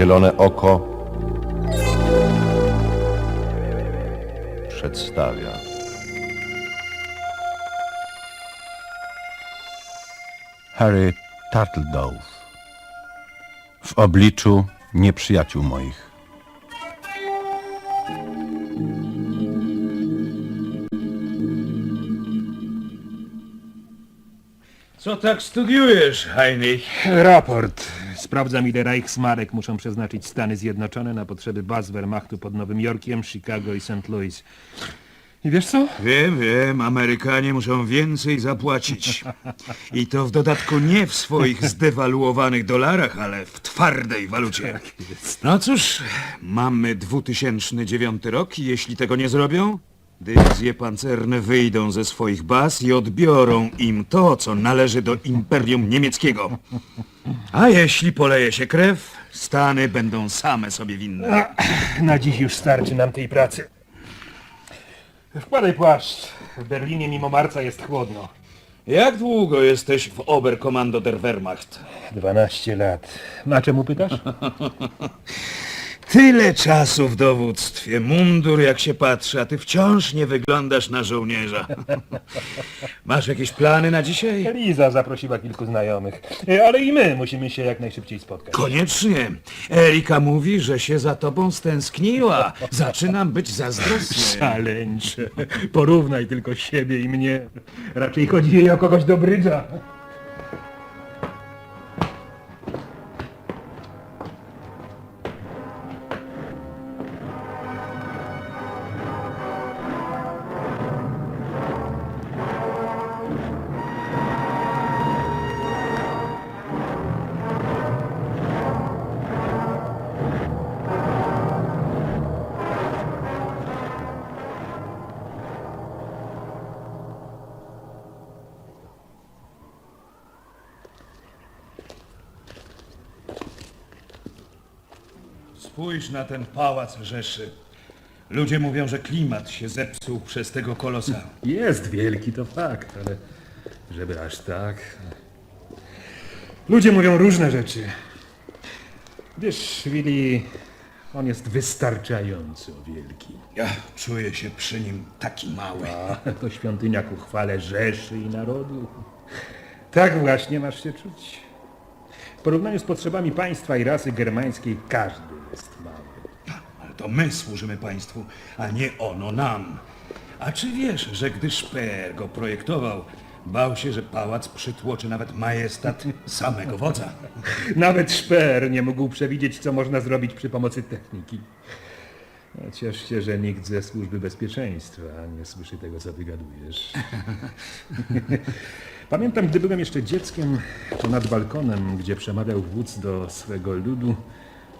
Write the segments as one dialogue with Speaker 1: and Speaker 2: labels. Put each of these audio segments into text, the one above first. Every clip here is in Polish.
Speaker 1: Zielone Oko przedstawia. Harry Turtledove w obliczu nieprzyjaciół moich.
Speaker 2: Co tak studiujesz, Heinrich?
Speaker 3: Raport. Sprawdzam, ile Reichsmarek muszą przeznaczyć Stany Zjednoczone na potrzeby baz Wehrmachtu pod Nowym Jorkiem, Chicago i St. Louis. I wiesz co?
Speaker 2: Wiem, wiem, Amerykanie muszą więcej zapłacić. I to w dodatku nie w swoich zdewaluowanych dolarach, ale w twardej walucie. No cóż, mamy 2009 rok i jeśli tego nie zrobią, dywizje pancerne wyjdą ze swoich baz i odbiorą im to, co należy do Imperium Niemieckiego. A jeśli poleje się krew, Stany będą same sobie winne.
Speaker 3: Na dziś już starczy nam tej pracy. Wkładaj płaszcz. W Berlinie mimo marca jest chłodno.
Speaker 2: Jak długo jesteś w Oberkommando der Wehrmacht?
Speaker 3: 12 lat. Na czemu pytasz?
Speaker 2: Tyle czasu w dowództwie, mundur jak się patrzy, a ty wciąż nie wyglądasz na żołnierza. Masz jakieś plany na dzisiaj?
Speaker 3: Liza zaprosiła kilku znajomych. E, Ale i my musimy się jak najszybciej spotkać.
Speaker 2: Koniecznie. Erika mówi, że się za tobą stęskniła. Zaczynam być zazdrosny.
Speaker 3: Szaleńcze. Porównaj tylko siebie i mnie. Raczej chodzi jej o kogoś do brydża.
Speaker 2: Spójrz na ten pałac Rzeszy. Ludzie mówią, że klimat się zepsuł przez tego kolosa.
Speaker 3: Jest wielki, to fakt, ale żeby aż tak... Ludzie mówią różne rzeczy. Wiesz, Willi, on jest wystarczająco wielki.
Speaker 2: Ja czuję się przy nim taki mały.
Speaker 3: A to świątynia ku chwale Rzeszy i narodu. Tak właśnie masz się czuć. W porównaniu z potrzebami państwa i rasy germańskiej każdy jest mały.
Speaker 2: Ale to my służymy państwu, a nie ono nam. A czy wiesz, że gdy Speer go projektował, bał się, że pałac przytłoczy nawet majestat samego wodza?
Speaker 3: Nawet Szper nie mógł przewidzieć, co można zrobić przy pomocy techniki. No, ciesz się, że nikt ze służby bezpieczeństwa nie słyszy tego, co wygadujesz. Pamiętam, gdy byłem jeszcze dzieckiem, to nad balkonem, gdzie przemawiał wódz do swego ludu,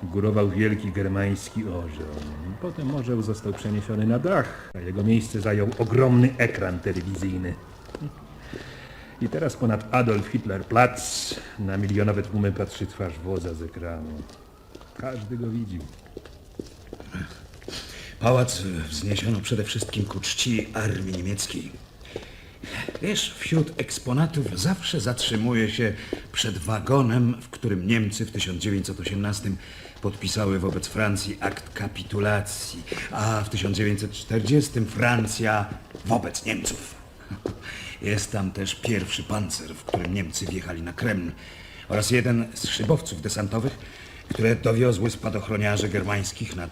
Speaker 3: górował wielki germański orzeł. Potem orzeł został przeniesiony na dach, a jego miejsce zajął ogromny ekran telewizyjny. I teraz ponad Adolf Hitler Platz na milionowe tłumy patrzy twarz wodza z ekranu. Każdy go widzi.
Speaker 2: Pałac wzniesiono przede wszystkim ku czci armii niemieckiej. Wiesz, wśród eksponatów zawsze zatrzymuje się przed wagonem, w którym Niemcy w 1918 podpisały wobec Francji akt kapitulacji, a w 1940 Francja wobec Niemców. Jest tam też pierwszy pancer, w którym Niemcy wjechali na Kreml oraz jeden z szybowców desantowych, które dowiozły spadochroniarzy germańskich nad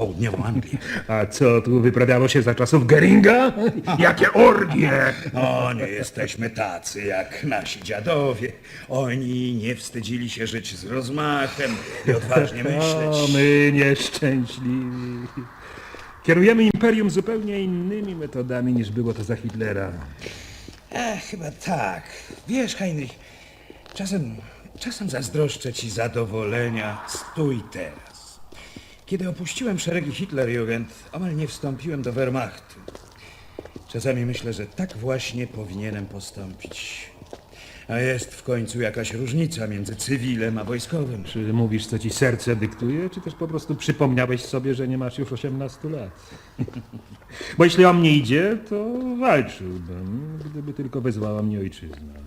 Speaker 2: południową Anglię.
Speaker 3: A co tu wyprawiało się za czasów Geringa? Jakie orgie!
Speaker 2: O, nie jesteśmy tacy jak nasi dziadowie. Oni nie wstydzili się żyć z rozmachem i odważnie
Speaker 3: O,
Speaker 2: myśleć.
Speaker 3: my nieszczęśliwi. Kierujemy imperium zupełnie innymi metodami niż było to za Hitlera.
Speaker 2: E, chyba tak. Wiesz, Heinrich, czasem, czasem zazdroszczę ci zadowolenia stój teraz. Kiedy opuściłem szeregi Hitlerjugend, omal nie wstąpiłem do Wehrmachtu. Czasami myślę, że tak właśnie powinienem postąpić. A jest w końcu jakaś różnica między cywilem a wojskowym.
Speaker 3: Czy mówisz, co ci serce dyktuje, czy też po prostu przypomniałeś sobie, że nie masz już 18 lat? Bo jeśli o mnie idzie, to walczyłbym, gdyby tylko wezwała mnie ojczyzna.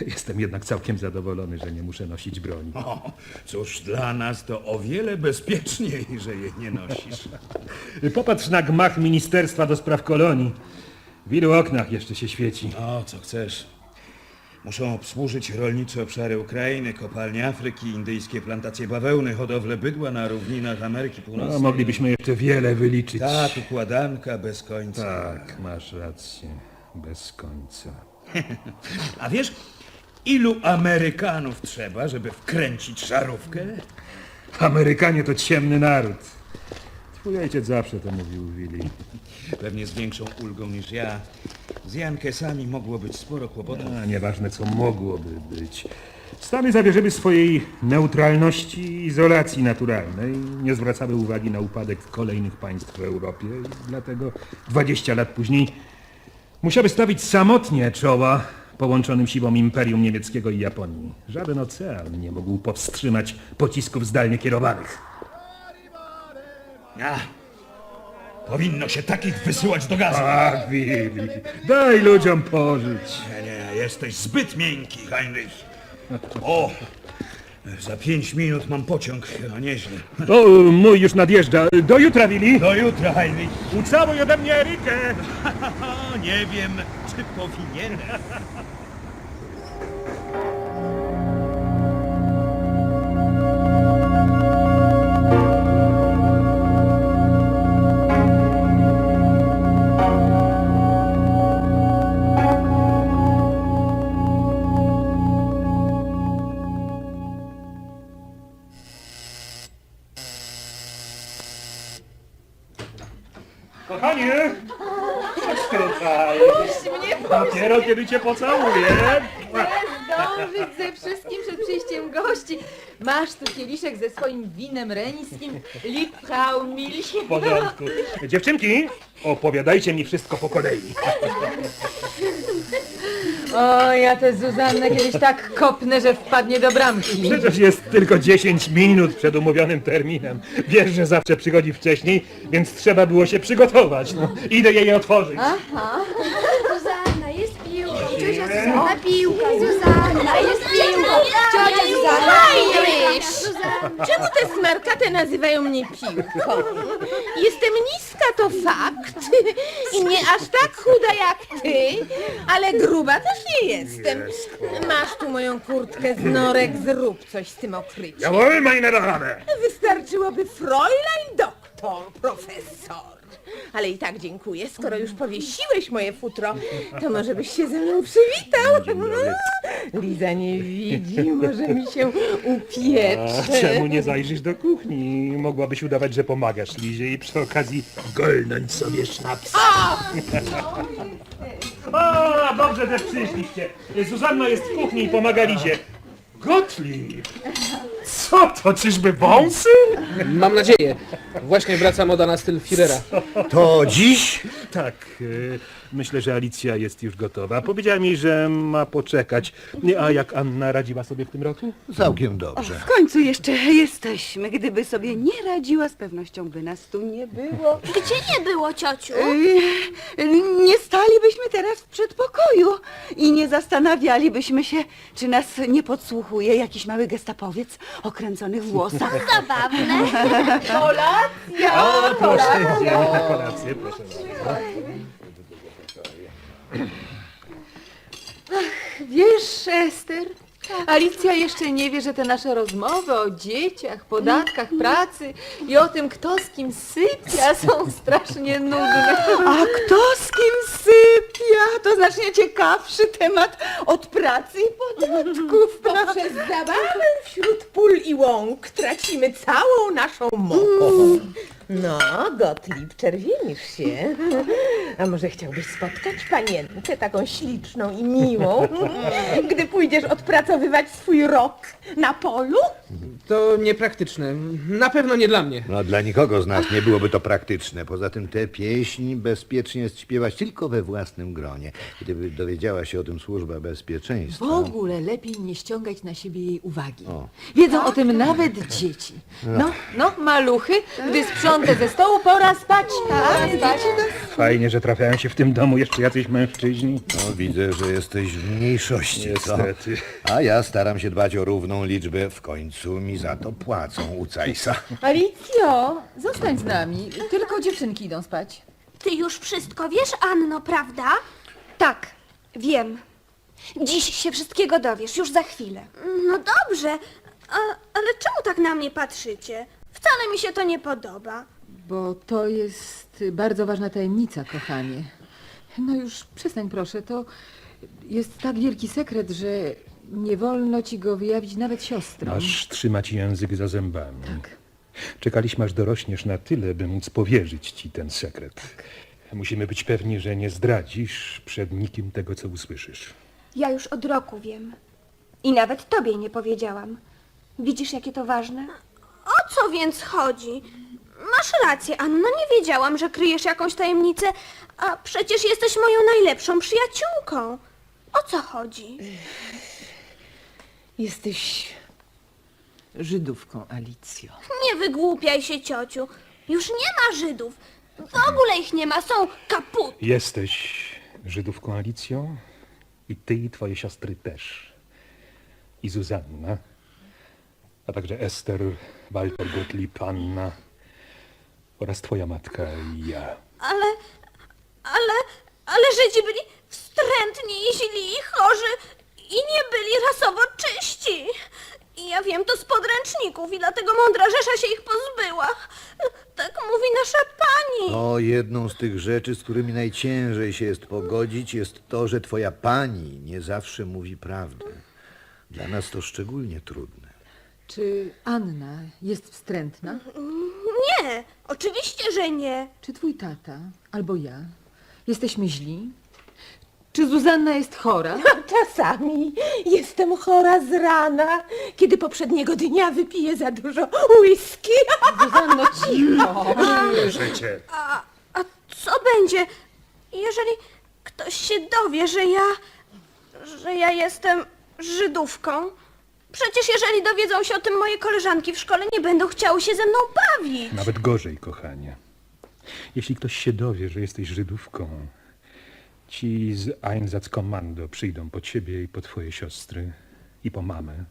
Speaker 3: Jestem jednak całkiem zadowolony, że nie muszę nosić broni.
Speaker 2: O, cóż, dla nas to o wiele bezpieczniej, że jej nie nosisz.
Speaker 3: Popatrz na gmach Ministerstwa do Spraw Kolonii. W ilu oknach jeszcze się świeci?
Speaker 2: O, co chcesz. Muszą obsłużyć rolnicze obszary Ukrainy, kopalnie Afryki, indyjskie plantacje bawełny, hodowlę bydła na równinach Ameryki Północnej.
Speaker 3: No, moglibyśmy jeszcze wiele wyliczyć.
Speaker 2: Tak, układanka bez końca.
Speaker 3: Tak, masz rację. Bez końca.
Speaker 2: A wiesz, ilu Amerykanów trzeba, żeby wkręcić żarówkę?
Speaker 3: Amerykanie to ciemny naród. Twój ojciec zawsze to mówił, Willi.
Speaker 2: Pewnie z większą ulgą niż ja. Z Jankesami mogło być sporo kłopotów.
Speaker 3: A nieważne, co mogłoby być. Stany zawierzyły swojej neutralności i izolacji naturalnej. Nie zwracały uwagi na upadek kolejnych państw w Europie. I dlatego 20 lat później musiały stawić samotnie czoła połączonym siłom Imperium Niemieckiego i Japonii. Żaden ocean nie mógł powstrzymać pocisków zdalnie kierowanych.
Speaker 2: A, powinno się takich wysyłać do gazu.
Speaker 3: Ach, Willi, daj ludziom pożyć.
Speaker 2: Nie, nie, jesteś zbyt miękki, Heinrich. O, za pięć minut mam pociąg, no nieźle.
Speaker 3: O, mój już nadjeżdża. Do jutra, Willi.
Speaker 2: Do jutra, Heinrich.
Speaker 3: Ucałuj ode mnie Erikę.
Speaker 2: Nie wiem, czy
Speaker 3: kiedy cię pocałuję.
Speaker 4: zdążyć ze wszystkim przed przyjściem gości. Masz tu kieliszek ze swoim winem reńskim, Liebfrau Milch.
Speaker 3: W porządku. Dziewczynki, opowiadajcie mi wszystko po kolei.
Speaker 4: O, ja tę Zuzannę kiedyś tak kopnę, że wpadnie do bramki.
Speaker 3: Przecież jest tylko 10 minut przed umówionym terminem. Wiesz, że zawsze przychodzi wcześniej, więc trzeba było się przygotować. No, idę jej otworzyć.
Speaker 5: Piłka. Zuzanna, piłka. Zuzanna, jest piłka. Ciocia Zuzanna! Zuzanna.
Speaker 6: Czemu te smarkate nazywają mnie piłką? Jestem niska, to fakt. I nie aż tak chuda jak ty, ale gruba też nie jestem. Masz tu moją kurtkę z norek, zrób coś z tym okryciem.
Speaker 3: Jawohl, meine Dame.
Speaker 6: Wystarczyłoby Fräulein doktor, profesor. Ale i tak dziękuję. Skoro już powiesiłeś moje futro, to może byś się ze mną przywitał. Liza nie widzi, może mi się
Speaker 3: A czemu nie zajrzysz do kuchni? Mogłabyś udawać, że pomagasz Lizie i przy okazji golnąć sobie sznaps. O, dobrze, że przyszliście. Zuzanna jest w kuchni i pomaga Lizie. Gottlieb! Co to, czyżby wąsy?
Speaker 7: Mam nadzieję. Właśnie wraca moda na styl Führera.
Speaker 2: To dziś?
Speaker 3: Tak, y, myślę, że Alicja jest już gotowa. Powiedziała mi, że ma poczekać. A jak Anna radziła sobie w tym roku?
Speaker 2: Całkiem dobrze.
Speaker 8: W końcu jeszcze jesteśmy. Gdyby sobie nie radziła, z pewnością by nas tu nie było.
Speaker 5: Gdzie nie było, ciociu?
Speaker 8: Yy, Nie stalibyśmy teraz w przedpokoju i nie zastanawialibyśmy się, czy nas nie podsłuchuje jakiś mały gestapowiec o kręconych włosach.
Speaker 5: Zabawne.
Speaker 3: O, proszę, idziemy na kolację, proszę bardzo.
Speaker 4: Wiesz, Ester, Alicja jeszcze nie wie, że te nasze rozmowy o dzieciach, podatkach, pracy i o tym, kto z kim sypia, są strasznie nudne.
Speaker 8: A kto z kim sypia? To znacznie ciekawszy temat od pracy i podatków.
Speaker 6: Poprzez zabawę wśród pól i łąk tracimy całą naszą moc. No, Gottlieb, czerwienisz się. A może chciałbyś spotkać panienkę taką śliczną i miłą, gdy pójdziesz odpracowywać swój rok na polu?
Speaker 7: To niepraktyczne. Na pewno nie dla mnie.
Speaker 9: No dla nikogo z nas nie byłoby to praktyczne. Poza tym tę pieśń bezpiecznie jest śpiewać tylko we własnym gronie. Gdyby dowiedziała się o tym służba
Speaker 4: W
Speaker 9: bezpieczeństwa...
Speaker 4: ogóle lepiej nie ściągać na siebie jej uwagi. Wiedzą o tym nawet dzieci. No, no, maluchy, gdy sprzątę ze stołu, pora spać. Pora spać.
Speaker 3: Fajnie, że trafiają się w tym domu jeszcze jacyś mężczyźni.
Speaker 9: No, widzę, że jesteś w mniejszości, co?
Speaker 3: Niestety.
Speaker 9: A ja staram się dbać o równą liczbę. W końcu mi za to płacą u Cajsa.
Speaker 4: Alicjo, zostań z nami. Tylko dziewczynki idą spać.
Speaker 5: Ty już wszystko wiesz, Anno, prawda?
Speaker 10: Tak, wiem. Dziś się wszystkiego dowiesz, już za chwilę.
Speaker 5: No dobrze, a, ale czemu tak na mnie patrzycie? Wcale mi się to nie podoba.
Speaker 4: Bo to jest bardzo ważna tajemnica, kochanie. No już przestań proszę, to jest tak wielki sekret, że nie wolno ci go wyjawić nawet siostrom.
Speaker 3: Masz trzymać język za zębami. Czekaliśmy aż dorośniesz na tyle, by móc powierzyć ci ten sekret. Musimy być pewni, że nie zdradzisz przed nikim tego, co usłyszysz.
Speaker 10: Ja już od roku wiem. I nawet tobie nie powiedziałam. Widzisz, jakie to ważne?
Speaker 5: O co więc chodzi? Masz rację, Anno, nie wiedziałam, że kryjesz jakąś tajemnicę, a przecież jesteś moją najlepszą przyjaciółką. O co chodzi?
Speaker 6: Jesteś Żydówką, Alicjo.
Speaker 5: Nie wygłupiaj się, ciociu. Już nie ma Żydów. W ogóle ich nie ma, są kaput.
Speaker 3: Jesteś Żydówką Alicją i ty i twoje siostry też. I Zuzanna, a także Ester, Walter Gottlieb, Anna oraz twoja matka i ja.
Speaker 5: Ale, ale, ale Żydzi byli wstrętni i źli i chorzy i nie byli rasowo czyści. I ja wiem to z podręczników i dlatego mądra Rzesza się ich pozbyła. Tak mówi nasza pani.
Speaker 9: O, jedną z tych rzeczy, z którymi najciężej się jest pogodzić, jest to, że twoja pani nie zawsze mówi prawdę. Dla nas to szczególnie trudne.
Speaker 4: Czy Anna jest wstrętna?
Speaker 5: Nie, oczywiście, że nie.
Speaker 4: Czy twój tata albo ja jesteśmy źli? Czy Zuzanna jest chora?
Speaker 6: Czasami jestem chora z rana, kiedy poprzedniego dnia wypiję za dużo whisky.
Speaker 4: Zuzanno, cicho!
Speaker 3: Życie.
Speaker 5: A, a co będzie, jeżeli ktoś się dowie, że ja, że ja jestem Żydówką? Przecież jeżeli dowiedzą się o tym moje koleżanki w szkole, nie będą chciały się ze mną bawić.
Speaker 3: Nawet gorzej, kochanie. Jeśli ktoś się dowie, że jesteś Żydówką, ci z Einsatzkommando przyjdą po ciebie i po twoje siostry, i po mamę,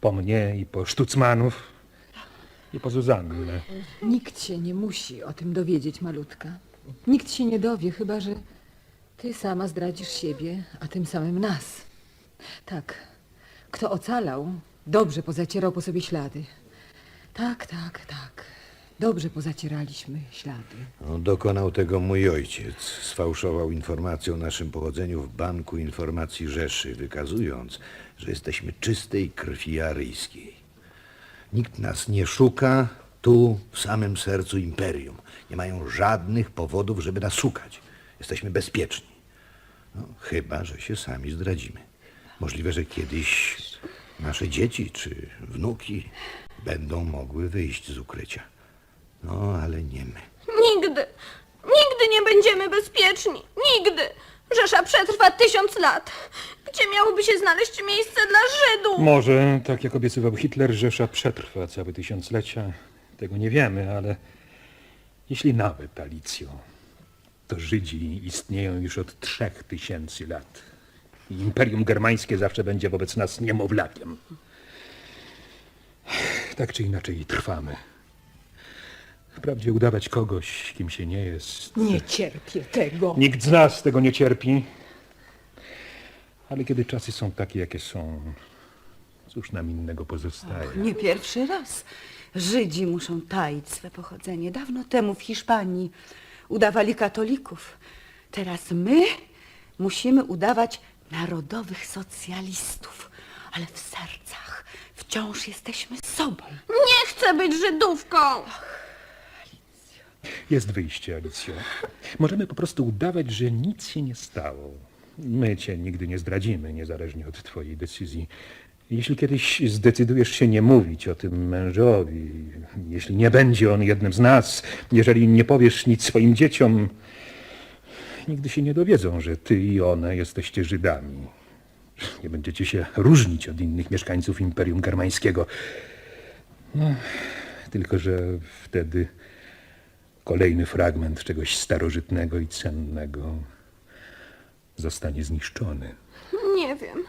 Speaker 3: po mnie i po Sztucmanów, i po Zuzannę.
Speaker 4: Nikt się nie musi o tym dowiedzieć, malutka. Nikt się nie dowie, chyba że ty sama zdradzisz siebie, a tym samym nas. Tak, kto ocalał, dobrze pozacierał po sobie ślady. Tak, tak, tak. Dobrze pozacieraliśmy ślady.
Speaker 9: No, dokonał tego mój ojciec. Sfałszował informację o naszym pochodzeniu w Banku Informacji Rzeszy, wykazując, że jesteśmy czystej krwi aryjskiej. Nikt nas nie szuka tu, w samym sercu imperium. Nie mają żadnych powodów, żeby nas szukać. Jesteśmy bezpieczni. No, chyba, że się sami zdradzimy. Możliwe, że kiedyś nasze dzieci czy wnuki będą mogły wyjść z ukrycia. No, ale nie my.
Speaker 5: Nigdy, nigdy nie będziemy bezpieczni. Nigdy. Rzesza przetrwa tysiąc lat. Gdzie miałoby się znaleźć miejsce dla Żydów?
Speaker 3: Może, tak jak obiecywał Hitler, Rzesza przetrwa całe tysiąclecia. Tego nie wiemy, ale jeśli nawet, Alicjo, to Żydzi istnieją już od trzech tysięcy lat. I Imperium Germańskie zawsze będzie wobec nas niemowlakiem. Tak czy inaczej trwamy. Wprawdzie udawać kogoś, kim się nie jest.
Speaker 6: Nie cierpię tego.
Speaker 3: Nikt z nas tego nie cierpi. Ale kiedy czasy są takie, jakie są, cóż nam innego pozostaje?
Speaker 8: Nie pierwszy raz. Żydzi muszą taić swe pochodzenie. Dawno temu w Hiszpanii udawali katolików. Teraz my musimy udawać narodowych socjalistów. Ale w sercach wciąż jesteśmy sobą.
Speaker 5: Nie chcę być Żydówką.
Speaker 3: Jest wyjście, Alicjo. Możemy po prostu udawać, że nic się nie stało. My cię nigdy nie zdradzimy, niezależnie od twojej decyzji. Jeśli kiedyś zdecydujesz się nie mówić o tym mężowi, jeśli nie będzie on jednym z nas, jeżeli nie powiesz nic swoim dzieciom, nigdy się nie dowiedzą, że ty i one jesteście Żydami. Nie będziecie się różnić od innych mieszkańców Imperium Germańskiego. No, tylko, że wtedy kolejny fragment czegoś starożytnego i cennego zostanie zniszczony.
Speaker 5: Nie wiem.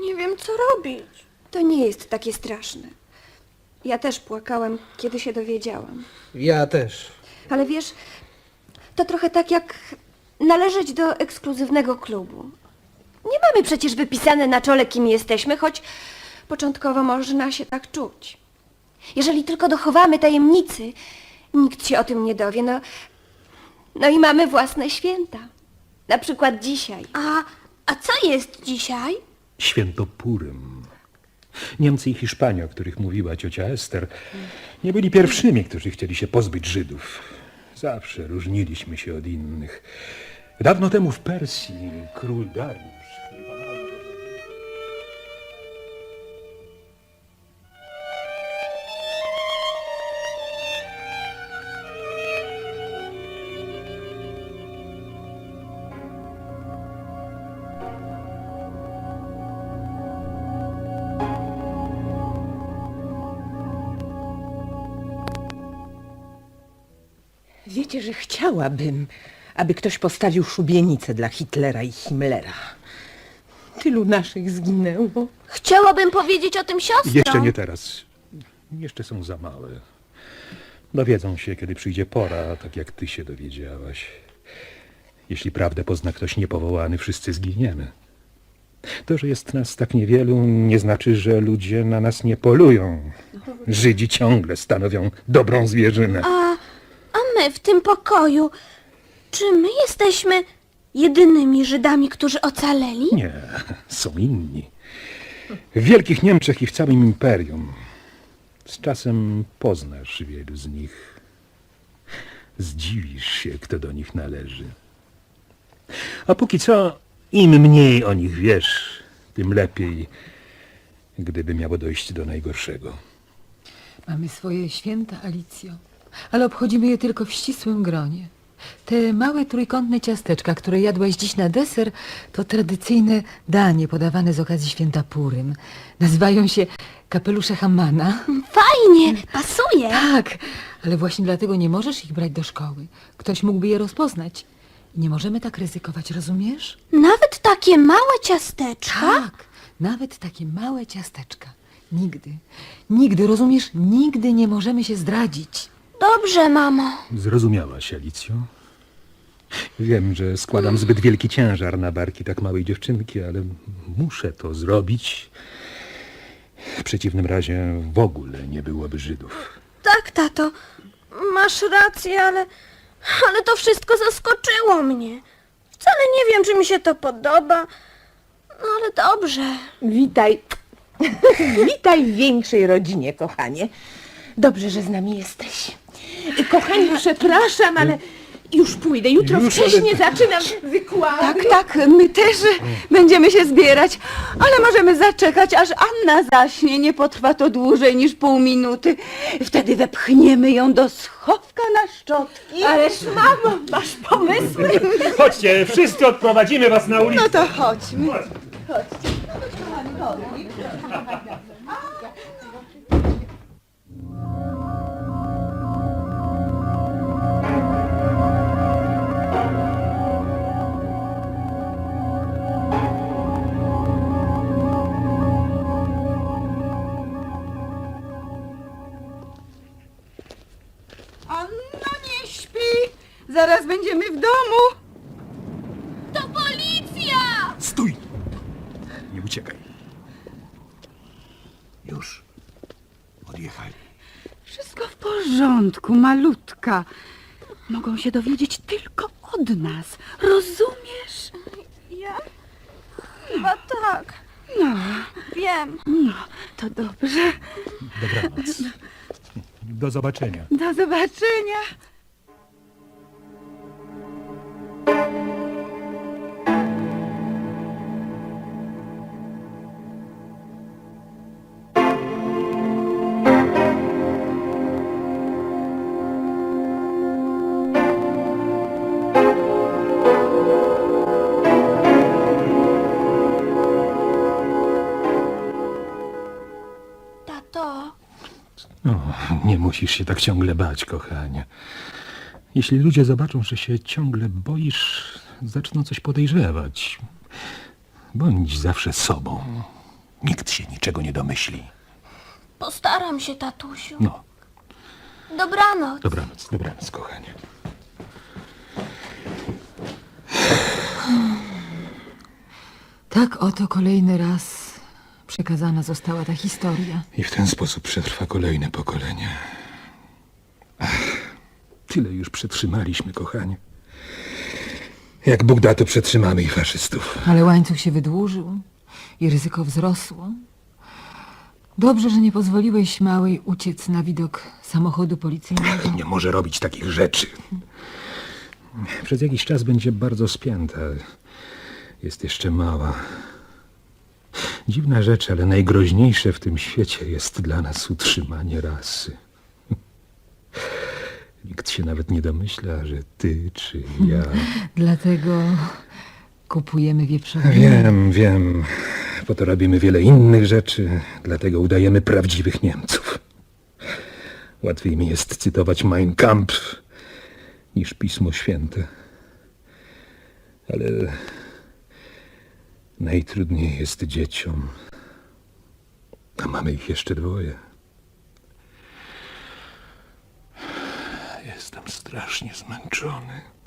Speaker 5: Nie wiem, co robić.
Speaker 10: To nie jest takie straszne. Ja też płakałem, kiedy się dowiedziałam.
Speaker 7: Ja też.
Speaker 10: Ale wiesz, to trochę tak jak należeć do ekskluzywnego klubu. Nie mamy przecież wypisane na czole, kim jesteśmy, choć początkowo można się tak czuć. Jeżeli tylko dochowamy tajemnicy, nikt się o tym nie dowie, no, no i mamy własne święta. Na przykład dzisiaj.
Speaker 5: A, a co jest dzisiaj?
Speaker 3: Święto Purym. Niemcy i Hiszpanie, o których mówiła ciocia Ester, nie byli pierwszymi, którzy chcieli się pozbyć Żydów. Zawsze różniliśmy się od innych. Dawno temu w Persji król Dariusz.
Speaker 6: Wiecie, że chciałabym, aby ktoś postawił szubienicę dla Hitlera i Himmlera. Tylu naszych zginęło.
Speaker 5: Chciałabym powiedzieć o tym siostrom.
Speaker 3: Jeszcze nie teraz. Jeszcze są za małe. Dowiedzą się, kiedy przyjdzie pora, tak jak ty się dowiedziałaś. Jeśli prawdę pozna ktoś niepowołany, wszyscy zginiemy. To, że jest nas tak niewielu, nie znaczy, że ludzie na nas nie polują. Żydzi ciągle stanowią dobrą zwierzynę.
Speaker 5: A, a my w tym pokoju, czy my jesteśmy jedynymi Żydami, którzy ocaleli?
Speaker 3: Nie, są inni. W Wielkich Niemczech i w całym imperium. Z czasem poznasz wielu z nich. Zdziwisz się, kto do nich należy. A póki co, im mniej o nich wiesz, tym lepiej, gdyby miało dojść do najgorszego.
Speaker 4: Mamy swoje święta, Alicjo, ale obchodzimy je tylko w ścisłym gronie. Te małe trójkątne ciasteczka, które jadłaś dziś na deser, to tradycyjne danie podawane z okazji święta Purym. Nazywają się kapelusze Hamana.
Speaker 5: Fajnie, pasuje.
Speaker 4: Tak, ale właśnie dlatego nie możesz ich brać do szkoły. Ktoś mógłby je rozpoznać. Nie możemy tak ryzykować, rozumiesz?
Speaker 5: Nawet takie małe ciasteczka?
Speaker 4: Tak, nawet takie małe ciasteczka. Nigdy, nigdy, rozumiesz, nigdy nie możemy się zdradzić.
Speaker 5: Dobrze, mamo.
Speaker 3: Zrozumiałaś, Alicjo? Wiem, że składam zbyt wielki ciężar na barki tak małej dziewczynki, ale muszę to zrobić. W przeciwnym razie w ogóle nie byłoby Żydów.
Speaker 5: Tak, tato, masz rację, ale, ale to wszystko zaskoczyło mnie. Wcale nie wiem, czy mi się to podoba, no ale dobrze.
Speaker 6: Witaj. Witaj w większej rodzinie, kochanie. Dobrze, że z nami jesteś. Kochani, przepraszam, ale już pójdę. Jutro
Speaker 3: Już,
Speaker 6: wcześnie zaczynam wykłady.
Speaker 8: Tak, tak, my też będziemy się zbierać, ale możemy zaczekać, aż Anna zaśnie. Nie potrwa to dłużej niż pół minuty. Wtedy wepchniemy ją do schowka na szczotki.
Speaker 6: Ależ mamo, masz pomysły.
Speaker 3: Chodźcie, wszyscy odprowadzimy was na ulicę.
Speaker 8: No to chodźmy. Anna malutka. Mogą się dowiedzieć tylko od nas. Rozumiesz?
Speaker 5: Ja? Chyba tak.
Speaker 8: No,
Speaker 5: Wiem.
Speaker 8: no, to dobrze.
Speaker 3: Dobranoc. Do zobaczenia.
Speaker 8: Do zobaczenia.
Speaker 3: Musisz się tak ciągle bać, kochanie. Jeśli ludzie zobaczą, że się ciągle boisz, zaczną coś podejrzewać. Bądź zawsze sobą. Nikt się niczego nie domyśli.
Speaker 5: Postaram się, tatusiu.
Speaker 3: No,
Speaker 5: Dobranoc.
Speaker 3: dobranoc, dobranoc, kochanie.
Speaker 4: Tak oto kolejny raz przekazana została ta historia.
Speaker 3: I w ten sposób przetrwa kolejne pokolenie. Tyle już przetrzymaliśmy, kochanie. Jak Bóg da, to przetrzymamy i faszystów.
Speaker 4: Ale łańcuch się wydłużył i ryzyko wzrosło. Dobrze, że nie pozwoliłeś małej uciec na widok samochodu policyjnego.
Speaker 3: Nie może robić takich rzeczy. Przez jakiś czas będzie bardzo spięta. Jest jeszcze mała. Dziwna rzecz, ale najgroźniejsze w tym świecie jest dla nas utrzymanie rasy. Nikt się nawet nie domyśla, że ty czy ja.
Speaker 4: Dlatego kupujemy wieprzowinę.
Speaker 3: Wiem, wiem. Po to robimy wiele innych rzeczy, dlatego udajemy prawdziwych Niemców. Łatwiej mi jest cytować Mein Kampf niż Pismo Święte. Ale najtrudniej jest dzieciom. A mamy ich jeszcze dwoje. Jestem strasznie zmęczony.